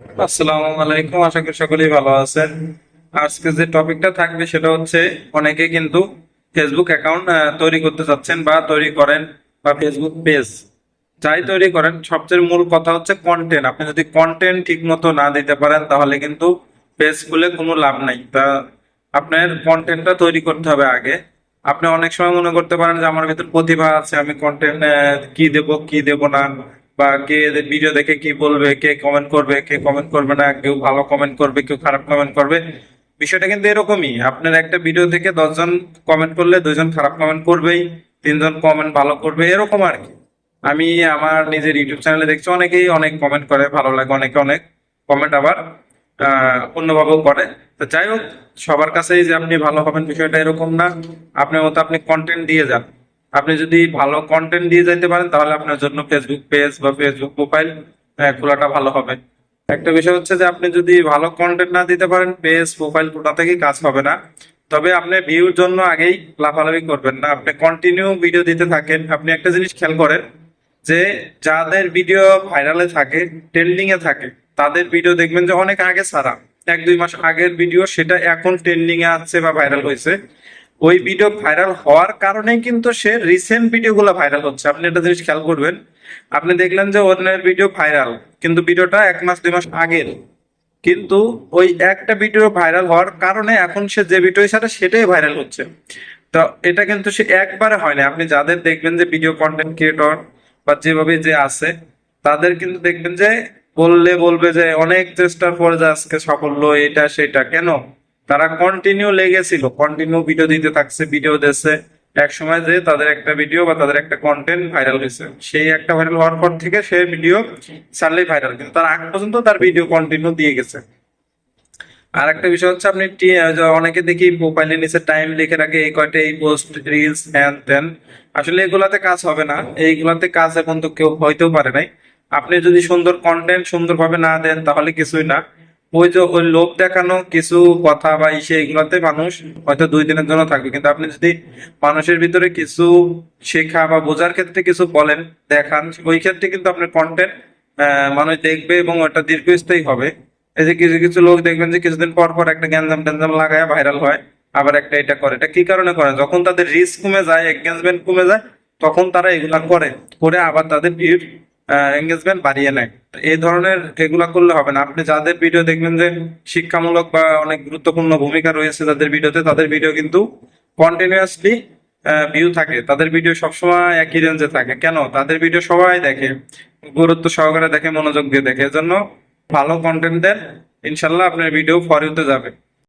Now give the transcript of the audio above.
আসসালামু আলাইকুম আশা করি সকলেই ভালো আছেন। আজকে যে টপিকটা থাকবে সেটা হচ্ছে, অনেকে কিন্তু ফেসবুক অ্যাকাউন্ট তৈরি করতে চাচ্ছেন বা তৈরি করেন বা ফেসবুক পেজ যাই তৈরি করেন, সবচেয়ে মূল কথা হচ্ছে কন্টেন্ট আপনি যদি কন্টেন্ট ঠিক মতো না দিতে পারেন, তাহলে কিন্তু পেজ খুলে কোনো লাভ নাই। তা আপনার কন্টেন্টটা তৈরি করতে হবে আগে। আপনি অনেক সময় মনে করতে পারেন যে, আমার ভিতর প্রতিভা আছে, আমি কন্টেন্ট কি দেব কি দেব না? বা কে ভিডিও দেখে কি বলবে, কে কমেন্ট করবে, কে কমেন্ট করবে না, কেউ ভালো কমেন্ট করবে, কেউ খারাপ কমেন্ট করবে, বিষয়টা কিন্তু এরকমই। আপনার একটা ভিডিও থেকে দশজন কমেন্ট করলে দুজন খারাপ কমেন্ট করবেই, তিনজন কমেন্ট ভালো করবে, এরকম আর কি। আমি আমার নিজের ইউটিউব চ্যানেলে দেখছি, অনেকেই অনেক কমেন্ট করে, ভালো লাগে অনেকে অনেক কমেন্ট আবার অন্যভাবেও করে। তো যাই হোক, সবার কাছেই যে আপনি ভালো হবেন বিষয়টা এরকম না। আপনার মতো আপনি কন্টেন্ট দিয়ে যান। আপনি যদি ভালো কন্টেন্ট দিয়ে যাইতে পারেন, তাহলে আপনার জন্য ফেসবুক পেজ বা ফেসবুক প্রোফাইল খোলাটা ভালো হবে। একটা বিষয় হচ্ছে যে আপনি যদি ভালো কন্টেন্ট না দিতে পারেন পেজ প্রোফাইল কোথা থেকে কাজ হবে না। তবে আপনি ভিউর জন্য আগেই লাফালাফি করবেন না। আপনি কন্টিনিউ ভিডিও দিতে থাকেন। আপনি একটা জিনিস খেয়াল করেন যে যাদের ভিডিও ভাইরালে থাকে ট্রেন্ডিং এ থাকে, তাদের ভিডিও দেখবেন যে অনেক আগে ছাড়া এক দুই মাস আগের ভিডিও সেটা এখন ট্রেন্ডিং এ আসছে বা ভাইরাল হয়েছে। ওই ভিডিও ভাইরাল হওয়ার কারণেই কিন্তু সে রিসেন্ট ভিডিওগুলো ভাইরাল হচ্ছে। আপনি একটা জিনিস খেয়াল করবেন, আপনি দেখলেন যে অন্যের ভিডিও ভাইরাল কিন্তু ভিডিওটা এক মাস, দুই মাস আগের। কিন্তু ওই একটা ভিডিও ভাইরাল হওয়ার কারণে এখন সে যে ভিডিও সাথে সেটাই ভাইরাল হচ্ছে। তো এটা কিন্তু সে একবারে হয় না আপনি যাদের দেখবেন যে ভিডিও কন্টেন্ট ক্রিয়েটর বা যেভাবে যে আছে, তাদের কিন্তু দেখবেন যে বললে বলবে যে অনেক চেষ্টার পরে যে আজকে সাফল্য, এটা, সেটা। কেন? তারা কন্টিনিউ লেগেছিল কন্টিনিউ ভিডিও দিতে থাকছে ভিডিও দিচ্ছে এক সময় যে তাদের একটা ভিডিও বা তাদের একটা কন্টেন্ট ভাইরাল হয়েছে, সেই একটা ভাইরাল হওয়ার পর থেকে সে ভিডিও ছাড়লেই ভাইরাল কিন্তু তার আগ পর্যন্ত তার ভিডিও কন্টিনিউ দিয়ে গেছে। আর একটা বিষয় হচ্ছে আপনি অনেকে দেখি প্রোফাইলের নিচে টাইম লিখে রাখে, এই কয়টা এই পোস্ট রিলস হ্যান ত্যান আসলে এগুলাতে কাজ হবে না। এইগুলাতে কাজ এখন তো কেউ হইতেও পারে নাই। আপনি যদি সুন্দর কন্টেন্ট সুন্দরভাবে না দেন তাহলে কিছুই না। ওই যে ওই লোভ দেখানো কিছু কথা বা ইসে এগুলাতে মানুষ হয়তো দুই দিনের জন্য থাকবে। কিন্তু আপনি যদি মানুষের ভিতরে কিছু শেখা বা বোঝার ক্ষেত্রে কিছু বলেন, দেখান, ওই ক্ষেত্রে কিন্তু আপনার কন্টেন্ট মানুষ দেখবে এবং ওটা দীর্ঘস্থায়ী হবে। এই যে কিছু কিছু লোক দেখবেন যে কিছুদিন পর পর একটা গ্যাঞ্জাম ট্যাঞ্জাম লাগায় ভাইরাল হয়, আবার একটা এটা করে। এটা কি কারণে করে? যখন তাদের রিস্ক কমে যায় এঙ্গেজমেন্ট কমে যায়, তখন তারা এগুলা করে করে আবার তাদের ভিড় এঙ্গেজমেন্ট বাড়িয়ে নেয়। এই ধরনের এগুলা করলে হবে না। আপনি যাদের ভিডিও দেখবেন যে শিক্ষামূলক বা অনেক গুরুত্বপূর্ণ ভূমিকা রয়েছে তাদের ভিডিওতে তাদের ভিডিও কিন্তু কন্টিনিউয়াসলি ভিউ থাকে। তাদের ভিডিও সবসময় একই রেঞ্জে থাকে। কেন? তাদের ভিডিও সবাই দেখে, গুরুত্ব সহকারে দেখে, মনোযোগ দিয়ে দেখে। এজন্য ভালো কন্টেন্ট দেন ইনশাল্লাহ আপনার ভিডিও ফর ইউতে যাবে।